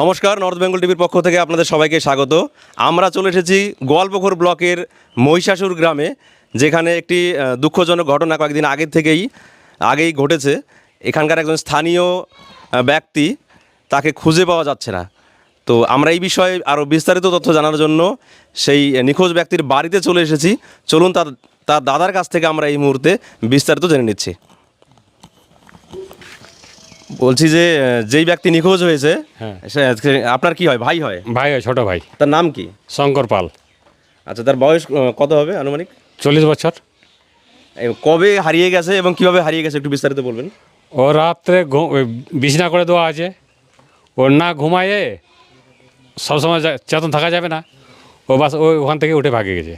নমস্কার নর্থ বেঙ্গল টিভির পক্ষ থেকে আপনাদের সবাইকে স্বাগত। আমরা চলে এসেছি গোয়ালপুকুর ব্লকের মহিষাসুর গ্রামে, যেখানে একটি দুঃখজনক ঘটনা কয়েকদিন আগের থেকেই, আগেই ঘটেছে। এখানকার একজন স্থানীয় ব্যক্তি তাকে খুঁজে পাওয়া যাচ্ছে না। তো আমরা এই বিষয়ে আরও বিস্তারিত তথ্য জানার জন্য সেই নিখোঁজ ব্যক্তির বাড়িতে চলে এসেছি। চলুন তার তার দাদার কাছ থেকে আমরা এই মুহূর্তে বিস্তারিত জেনে নিচ্ছি। বলছি যে যেই ব্যক্তি নিখোঁজ হয়েছে হ্যাঁ। সে- আপনার কি হয় ভাই হয়? ভাই হয় ছোট ভাই। তার নাম কি? শঙ্কর পাল। আচ্ছা তার বয়স কত হবে আনুমানিক? চল্লিশ বছর। এই কবে হারিয়ে গেছে এবং কীভাবে হারিয়ে গেছে একটু বিস্তারিত বলবেন? ও রাত্রে বিছনা করে দেওয়া আছে। ওর না ঘুমায়ে সবসময় চেতন থাকা যাবে না। ও বাস ওই ওখান থেকে উঠে ভাগে গেছে।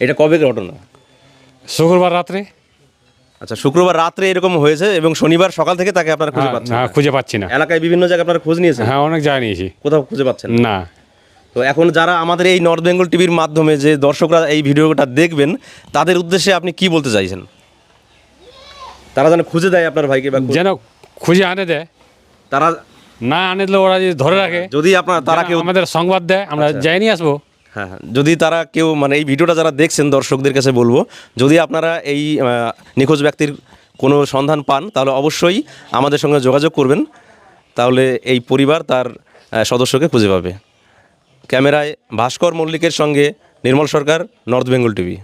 এটা কবে ঘটনা? শুক্রবার রাত্রে। আচ্ছা শুক্রবার রাত্রে এরকম হয়েছে এবং শনিবার সকাল থেকে তাকে আপনারা খুঁজে পাচ্ছেন না। খুঁজে পাচ্ছি না। এলাকায় বিভিন্ন জায়গায় আপনারা খোঁজ নিয়েছেন? হ্যাঁ অনেক জায়গা নিয়েছি। কোথাও খুঁজে পাচ্ছেন না। তো এখন যারা আমাদের এই নর্থ বেঙ্গল টিভির মাধ্যমে যে দর্শকরা এই ভিডিওটা দেখবেন তাদের উদ্দেশ্যে আপনি কি বলতে চাইছেন? তারা যেন খুঁজে দেয় আপনার ভাইকে বা যেন খুঁজে আনে দেয়। তারা না আনে দিলে ওরা যদি ধরে রাখে যদি আপনার তারা কেউ আমাদের সংবাদ দেয় আমরা যাই নিয়ে আসব। হ্যাঁ হ্যাঁ। যদি তারা কেউ মানে এই ভিডিওটা যারা দেখছেন, দর্শকদের কাছে বলব, যদি আপনারা এই নিখোঁজ ব্যক্তির কোনো সন্ধান পান, তাহলে অবশ্যই আমাদের সঙ্গে যোগাযোগ করবেন। তাহলে এই পরিবার তার সদস্যকে খুঁজে পাবে। ক্যামেরায় ভাস্কর মল্লিকের সঙ্গে নির্মল সরকার, নর্থ বেঙ্গল টিভি।